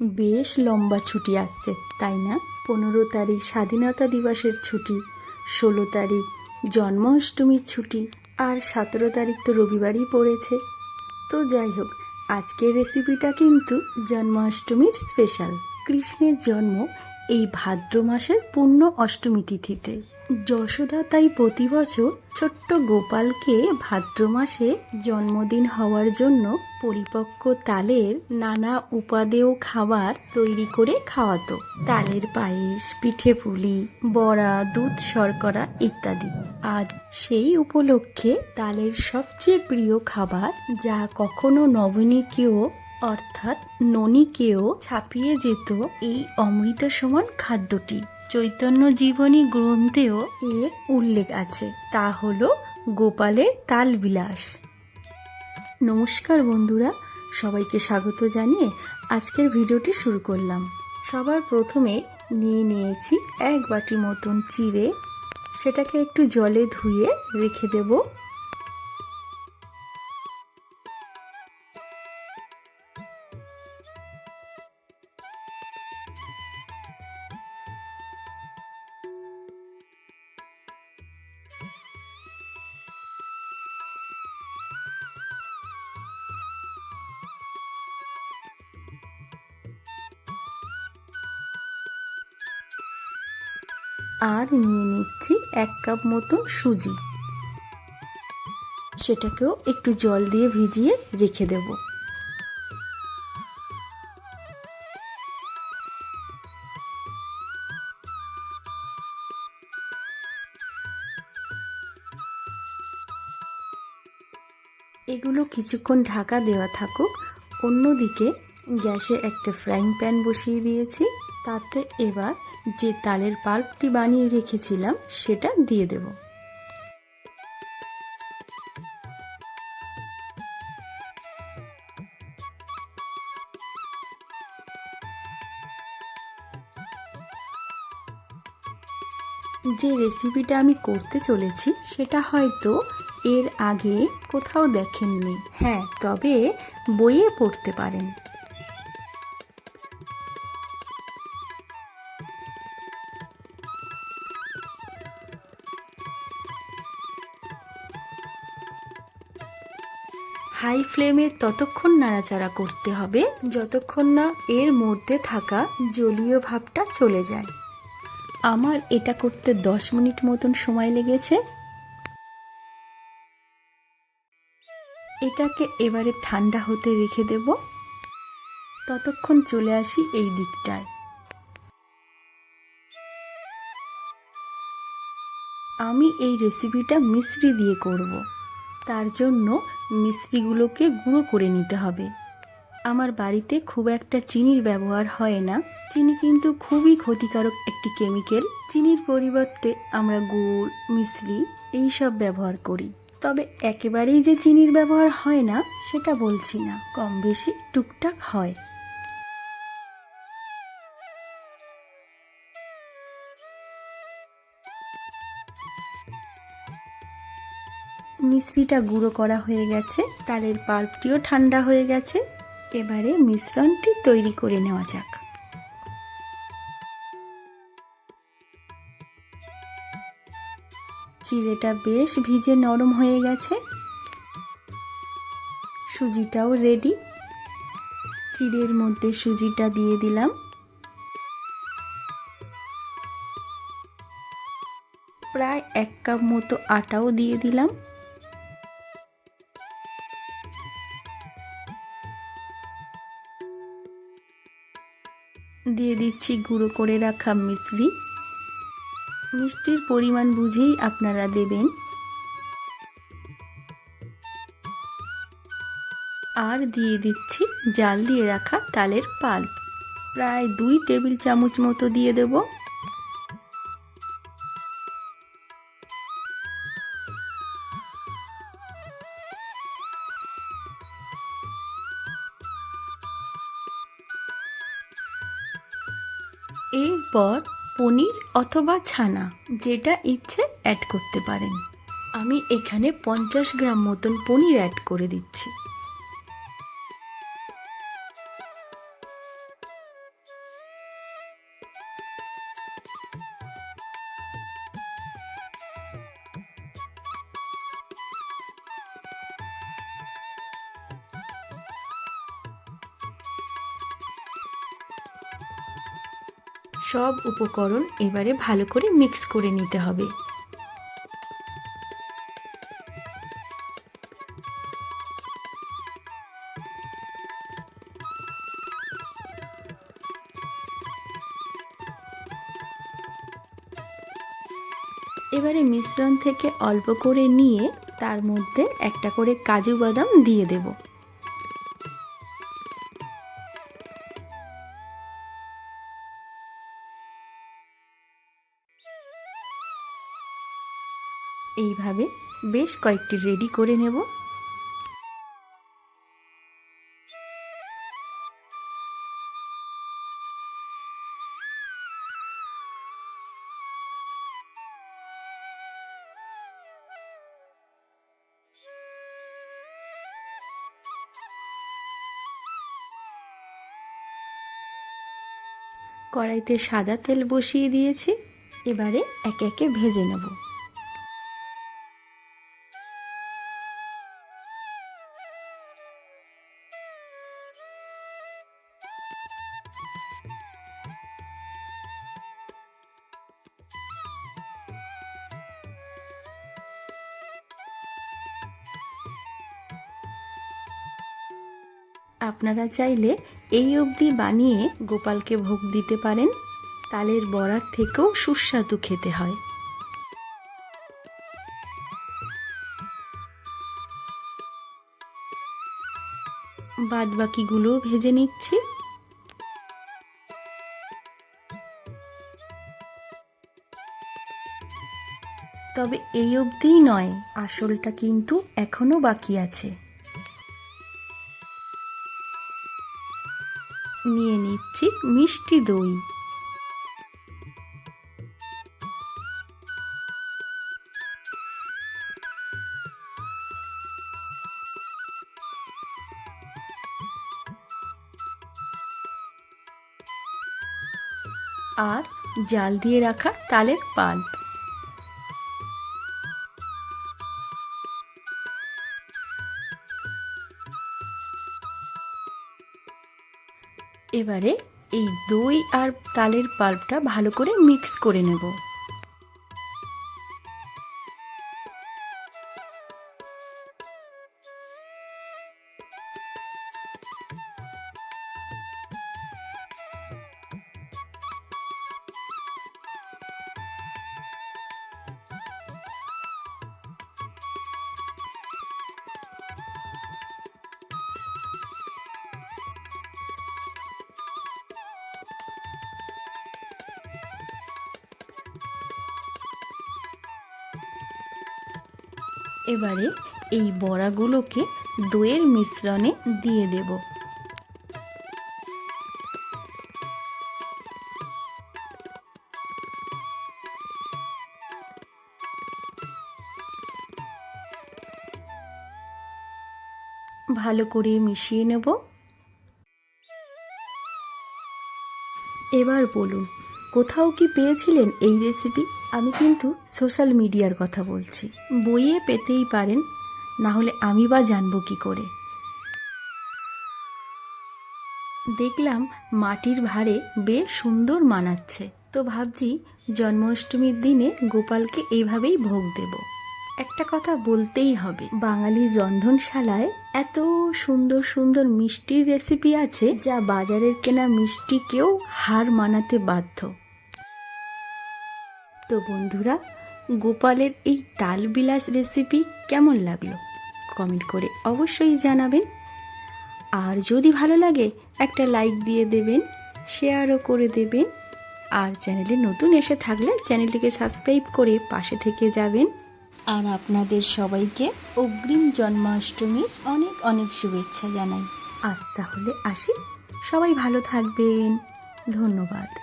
বেশ লম্বা ছুটি আসছে, তাই না? পনেরো তারিখ স্বাধীনতা দিবসের ছুটি, ষোলো তারিখ জন্মাষ্টমীর ছুটি, আর সতেরো তারিখ তো রবিবারই পড়েছে। তো যাই হোক, আজকের রেসিপিটা কিন্তু জন্মাষ্টমীর স্পেশাল কৃষ্ণের জন্ম এই ভাদ্র মাসের পূর্ণ অষ্টমী তিথিতে। যশোদা তাই প্রতি বছর ছোট্ট গোপালকে ভাদ্র মাসে জন্মদিন হওয়ার জন্য পরিপক্ক তালের নানা উপাদেয় খাবার তৈরি করে খাওয়াতো। তালের পায়েস, পিঠে পুলি, বড়া, দুধ শর্করা ইত্যাদি। আজ সেই উপলক্ষে তালের সবচেয়ে প্রিয় খাবার, যা কখনো নবনীকেও, অর্থাৎ ননীকেও ছাপিয়ে যেত, এই অমৃত সমান খাদ্যটি। চৈতন্য জীবনী গ্রন্থেও এর উল্লেখ আছে। তা হলো গোপালের তালবিলাস। নমস্কার বন্ধুরা, সবাইকে স্বাগত জানিয়ে আজকের ভিডিওটি শুরু করলাম। সবার প্রথমে নিয়ে নিয়েছি এক বাটি মতন চিড়ে, সেটাকে একটু জলে ধুয়ে রেখে দেবো। আর নিয়ে নিচ্ছি এক কাপ মতো সুজি। সেটাকেও একটু জল দিয়ে ভিজিয়ে রেখে দেব। এগুলো কিছুক্ষণ ঢাকা দেওয়া থাকুক। অন্যদিকে গ্যাসে একটা ফ্রাইং প্যান বসিয়ে দিয়েছি। তাতে এবার যে তালের পাল্পটি বানিয়ে রেখেছিলাম, সেটা দিয়ে দেব। যে রেসিপিটা আমি করতে চলেছি, সেটা হয়তো এর আগে কোথাও দেখেননি। হ্যাঁ তবে বইয়ে পড়তে পারেন। হাই ফ্লেমে ততক্ষণ নাড়াচাড়া করতে হবে। যতক্ষণ না এর মধ্যে থাকা জলীয় ভাবটা চলে যায়। আমার এটা করতে দশ মিনিট মতন সময় লেগেছে। এটাকে এবারে ঠান্ডা হতে রেখে দেব। ততক্ষণ চলে আসি এই দিকটায়। আমি এই রেসিপিটা মিশ্রি দিয়ে করব। তার জন্য মিশ্রিগুলোকে গুঁড়ো করে নিতে হবে। আমার বাড়িতে খুব একটা চিনির ব্যবহার হয় না। চিনি কিন্তু খুবই ক্ষতিকারক একটি কেমিক্যাল। চিনির পরিবর্তে আমরা গুড়, মিশ্রি এইসব ব্যবহার করি। তবে একেবারেই যে চিনির ব্যবহার হয় না, সেটা বলছি না। কম বেশি টুকটাক হয়। মিশ্রিটা গুঁড়ো করা হয়ে গেছে, তালের পাল্পটিও ঠান্ডা হয়ে গেছে। এবারে মিশ্রণটি তৈরি করে নেওয়া যাক। চিড়েটা বেশ ভিজে নরম হয়ে গেছে। সুজিটাও রেডি। চিড়ের মধ্যে সুজিটা দিয়ে দিলাম। প্রায় এক কাপ মতো আটাও দিয়ে দিলাম। দিয়ে দিচ্ছি গুঁড়ো করে রাখা মিশ্রি মিষ্টির পরিমাণ বুঝেই আপনারা দেবেন। আর দিয়ে দিচ্ছি জাল দিয়ে রাখা তালের পাল্প। প্রায় দুই টেবিল চামচ মতো দিয়ে দেব। এরপর পনির অথবা ছানা, যেটা ইচ্ছে অ্যাড করতে পারেন। আমি এখানে পঞ্চাশ গ্রাম মতন পনির অ্যাড করে দিচ্ছি। সব উপকরণ এবারে ভালো করে মিক্স করে নিতে হবে। এবারে মিশ্রণ থেকে অল্প করে নিয়ে তার মধ্যে একটা করে কাজু বাদাম দিয়ে দেব। এইভাবে বেশ কয়েকটি রেডি করে নেব। কড়াইতে সাদা তেল বসিয়ে দিয়েছি। এবারে একে একে ভেজে নেব। আপনারা চাইলে এই অবধি বানিয়ে গোপালকে ভোগ দিতে পারেন। তালের বড়ার থেকেও সুস্বাদু খেতে হয়। বাদ বাকিগুলোও ভেজে নিচ্ছি। তবে এই অবধিই নয়, আসলটা কিন্তু এখনও বাকি আছে। নিয়ে নিচ্ছি মিষ্টি দই। আর জাল দিয়ে রাখা তালের পাল্প। এবারে এই দই আর তালের পাল্পটা ভালো করে মিক্স করে নেব। এবারে এই বড়াগুলোকে দইয়ের মিশ্রণে দিয়ে দেব। ভালো করে মিশিয়ে নেব। এবার বলুন, কোথাও কি পেয়েছিলেন এই রেসিপি আমি কিন্তু সোশ্যাল মিডিয়ার কথা বলছি। বইয়ে পেতেই পারেন না হলে আমি বা জানব কি করে। দেখলাম মাটির ভারে বেশ সুন্দর মানাচ্ছে। তো ভাবছি জন্মাষ্টমীর দিনে গোপালকে এইভাবেই ভোগ দেব। একটা কথা বলতেই হবে, বাঙালির রন্ধনশালায় এত সুন্দর সুন্দর মিষ্টির রেসিপি আছে যা বাজারের কেনা মিষ্টিকেও হার মানাতে বাধ্য। তো বন্ধুরা, গোপালের এই তালবিলাস রেসিপি কেমন লাগল? কমেন্ট করে অবশ্যই জানাবেন। আর যদি ভালো লাগে, একটা লাইক দিয়ে দেবেন শেয়ারও করে দেবেন। আর চ্যানেলে নতুন এসে থাকলে চ্যানেলটিকে সাবস্ক্রাইব করে পাশে থেকে যাবেন। আর আপনাদের সবাইকে অগ্রিম জন্মাষ্টমীর অনেক অনেক শুভেচ্ছা জানাই। আজ তাহলে আসি। সবাই ভালো থাকবেন। ধন্যবাদ।